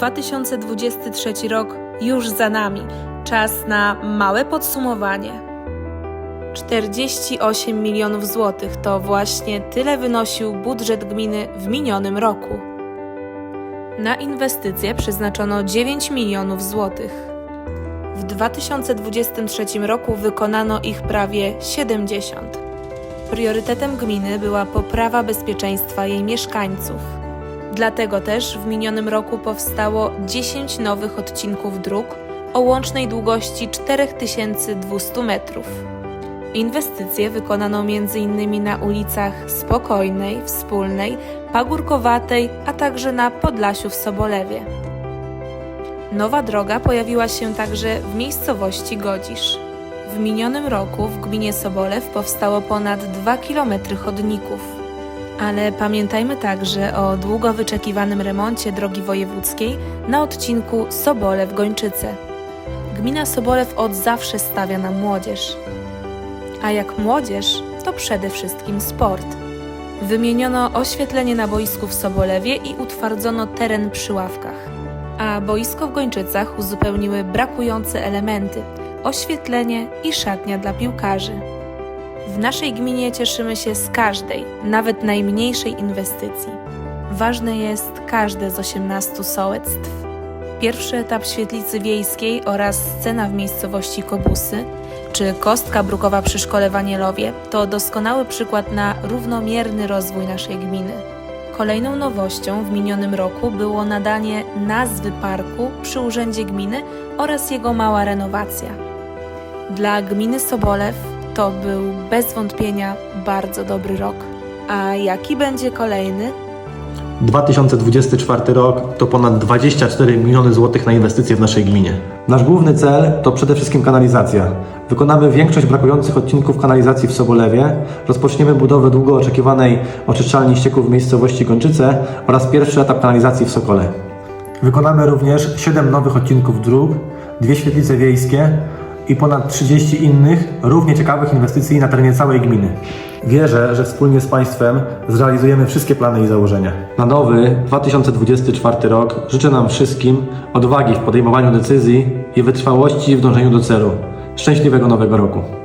2023 rok już za nami. Czas na małe podsumowanie. 48 milionów złotych to właśnie tyle wynosił budżet gminy w minionym roku. Na inwestycje przeznaczono 9 milionów złotych. W 2023 roku wykonano ich prawie 70. Priorytetem gminy była poprawa bezpieczeństwa jej mieszkańców. Dlatego też w minionym roku powstało 10 nowych odcinków dróg o łącznej długości 4200 metrów. Inwestycje wykonano m.in. na ulicach Spokojnej, Wspólnej, Pagórkowatej, a także na Podlasiu w Sobolewie. Nowa droga pojawiła się także w miejscowości Godzisz. W minionym roku w gminie Sobolew powstało ponad 2 km chodników. Ale pamiętajmy także o długo wyczekiwanym remoncie drogi wojewódzkiej na odcinku Sobolew-Gończyce. Gmina Sobolew od zawsze stawia na młodzież. A jak młodzież, to przede wszystkim sport. Wymieniono oświetlenie na boisku w Sobolewie i utwardzono teren przy ławkach. A boisko w Gończycach uzupełniły brakujące elementy oświetlenie i szatnia dla piłkarzy. W naszej gminie cieszymy się z każdej, nawet najmniejszej inwestycji. Ważne jest każde z 18 sołectw. Pierwszy etap świetlicy wiejskiej oraz scena w miejscowości Kobusy, czy kostka brukowa przy szkole w Anielowie to doskonały przykład na równomierny rozwój naszej gminy. Kolejną nowością w minionym roku było nadanie nazwy parku przy Urzędzie Gminy oraz jego mała renowacja. Dla gminy Sobolew to był bez wątpienia bardzo dobry rok. A jaki będzie kolejny? 2024 rok to ponad 24 miliony złotych na inwestycje w naszej gminie. Nasz główny cel to przede wszystkim kanalizacja. Wykonamy większość brakujących odcinków kanalizacji w Sobolewie, rozpoczniemy budowę długo oczekiwanej oczyszczalni ścieków w miejscowości Gończyce oraz pierwszy etap kanalizacji w Sokole. Wykonamy również 7 nowych odcinków dróg, dwie świetlice wiejskie i ponad 30 innych, równie ciekawych inwestycji na terenie całej gminy. Wierzę, że wspólnie z Państwem zrealizujemy wszystkie plany i założenia. Na nowy 2024 rok życzę nam wszystkim odwagi w podejmowaniu decyzji i wytrwałości w dążeniu do celu. Szczęśliwego nowego roku.